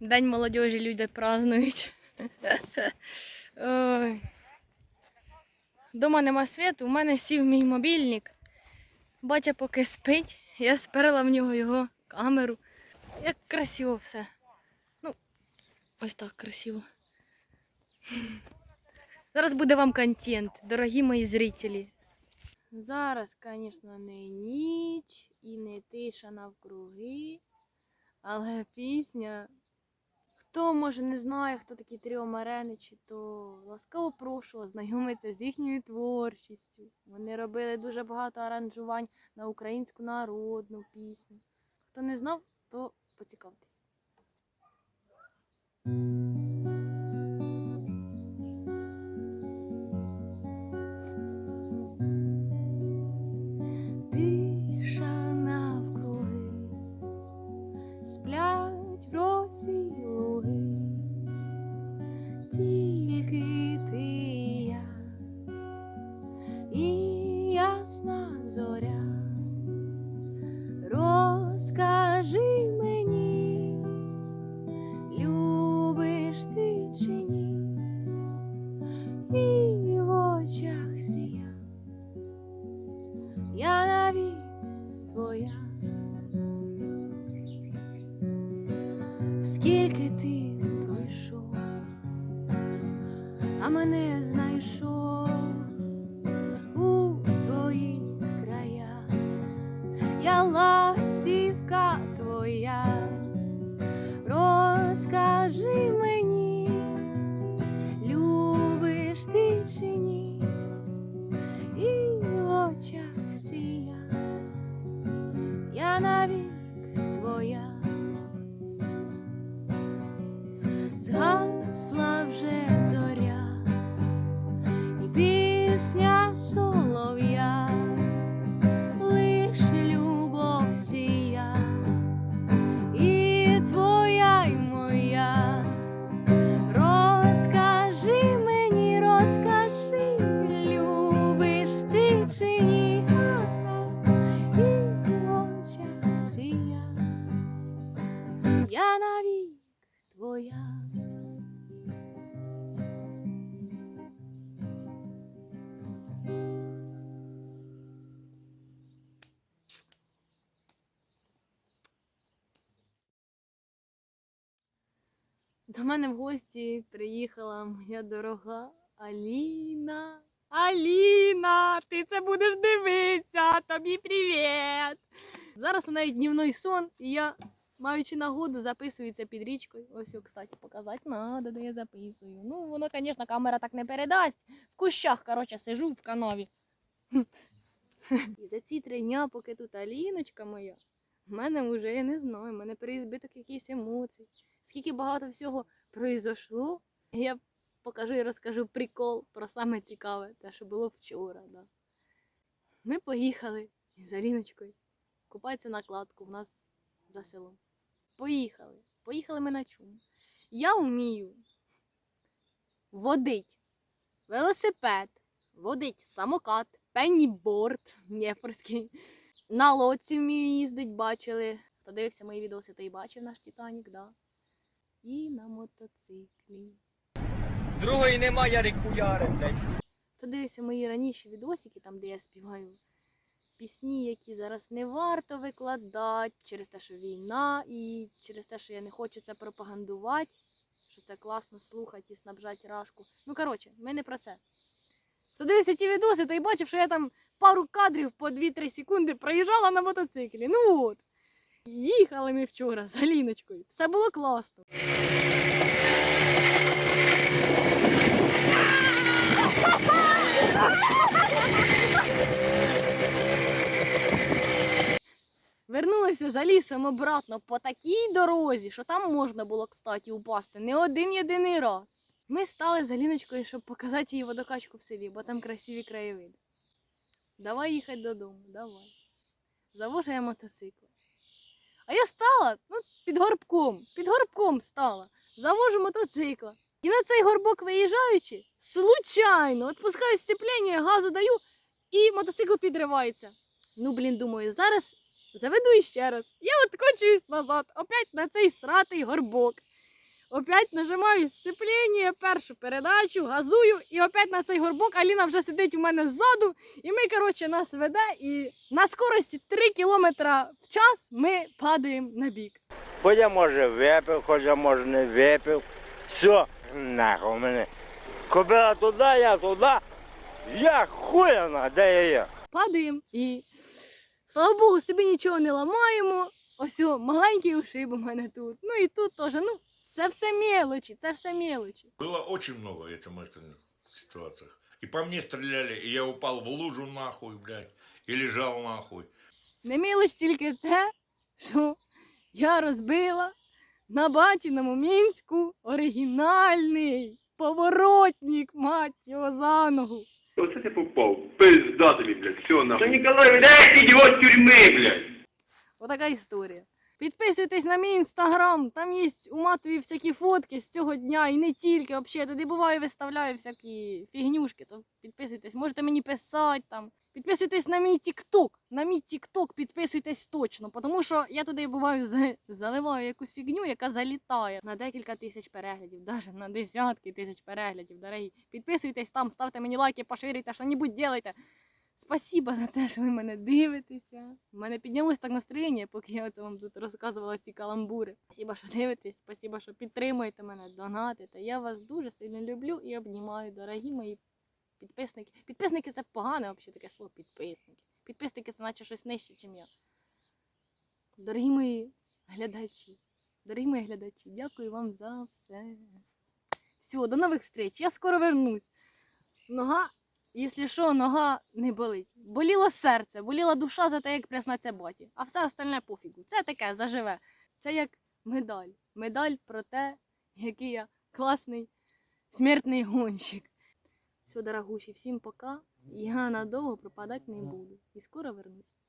День молодежі люди празднують. Ой. Дома нема світу, у мене сів мій мобільник. Батя поки спить, я сперла в нього його камеру. Як красиво все. Ну, ось так красиво. Зараз буде вам контент, дорогі мої зрителі. Зараз, звісно, не ніч і не тиша навкруги, але пісня. Хто може не знає, хто такі Тріо Мареничі, то ласкаво прошу ознайомитися з їхньою творчістю. Вони робили дуже багато аранжувань на українську народну пісню. Хто не знав, то поцікавтесь. Зоря. Розкажи мені, любиш ти чи ні, і в очах сія. Я навік твоя. Скільки ти пройшов, а мене знайшов До мене в гості приїхала моя дорога Аліна. Аліна, ти це будеш дивитися. Тобі привіт! Зараз у неї днівний сон, і я, маючи нагоду, записую під річкою. Ось, кстати, показати надо, де я записую. Ну, воно, звісно, камера так не передасть. В кущах, коротше, сижу в канаві. І за ці три дня, поки тут Аліночка моя, в мене вже, я не знаю, в мене переізбиток якихось емоцій. Скільки багато всього произошло, я покажу і розкажу прикол про саме цікаве, те, що було вчора. Да. Ми поїхали з Аліночкою купатися на кладку в нас за селом. Поїхали. Поїхали ми на чому? Я вмію водить велосипед, водить самокат, пенніборд нєфорський. На лодці вмію їздить, бачили. Хто дивився мої відоси, той бачив наш Титанік, да. І на мотоциклі. Другої нема, Ярик хуяри, блядь. Хто дивився мої раніші відосики, там, де я співаю пісні, які зараз не варто викладати через те, що війна, і через те, що я не хочу це пропагандувати, що це класно слухати і снабжати рашку. Ну, коротше, ми не про це. Хто дивився ті відоси, той бачив, що я там пару кадрів по 2-3 секунди проїжджала на мотоциклі. Ну от. Їхали ми вчора з Аліночкою. Все було класно. Вернулися за лісом обратно по такій дорозі, що там можна було, кстати, упасти не один єдиний раз. Ми стали за Ліночкою, щоб показати їй водокачку в селі, бо там красиві краєвиди. Давай їхати додому, давай. Завожу я мотоцикл. А я стала ну, під горбком, під горбком стала. Завожу мотоцикла. І на цей горбок виїжджаючи, случайно відпускаю сцеплення, газу даю, і мотоцикл підривається. Ну, блін, думаю, зараз заведу іще раз. Я откочуюсь назад, опять на цей сратий горбок. Опять нажимаю сцеплення, першу передачу, газую, і опять на цей горбок Аліна вже сидить у мене ззаду, і ми, коротше, нас веде, і на скорості 3 км в час ми падаємо на бік. Хоч я може випив, хоч я може не випив. Все, нахуй мене. Кобила туди, я туди. Я хуяна, де я є. Падаємо і слава Богу, собі нічого не ламаємо. Ось о, маленький ушиб у мене тут. Ну і тут теж. Ну, це все мелочі, це все мелочі. Было очень много этих экстренных ситуациях. И по мне стреляли, и я упал в лужу нахуй, блядь, и лежал нахуй. Не мілоч тільки те, що я розбила на батіному мінську оригінальний поворотник, мать його за ногу. Оце ти попав. Пизда тобі, блядь, все нахуй. Та Ніколай, дай його з тюрми, блядь. Отака історія. Підписуйтесь на мій інстаграм, там є у матові всякі фотки з цього дня і не тільки. Взагалі, туди буваю, виставляю всякі фігнюшки. То підписуйтесь, можете мені писати там. Підписуйтесь на мій тікток. На мій тікток підписуйтесь точно, тому що я туди буваю за- заливаю якусь фігню, яка залітає на декілька тисяч переглядів, навіть на десятки тисяч переглядів. Дорогі. Підписуйтесь там, ставте мені лайки, поширюйте, що-небудь делайте. Спасибо за те, що ви мене дивитеся. У мене піднялось так настроєння, поки я оце вам тут розказувала ці каламбури. Спасибо, що дивитесь, спасибо, що підтримуєте мене, донатите. Я вас дуже сильно люблю і обнімаю, дорогі мої підписники. Підписники це погане взагалі таке слово підписники. Підписники це наче щось нижче, ніж я. Дорогі мої глядачі, дорогі мої глядачі, дякую вам за все. Все, до нових встреч. Я скоро вернусь. Нога Якщо що, нога не болить. Боліло серце, боліла душа за те, як пряснаться боті. А все остальне пофігу. Це таке заживе. Це як медаль. Медаль про те, який я класний смертний гонщик. Все, дорогуші, всім пока. Я надовго пропадати не буду. І скоро вернусь.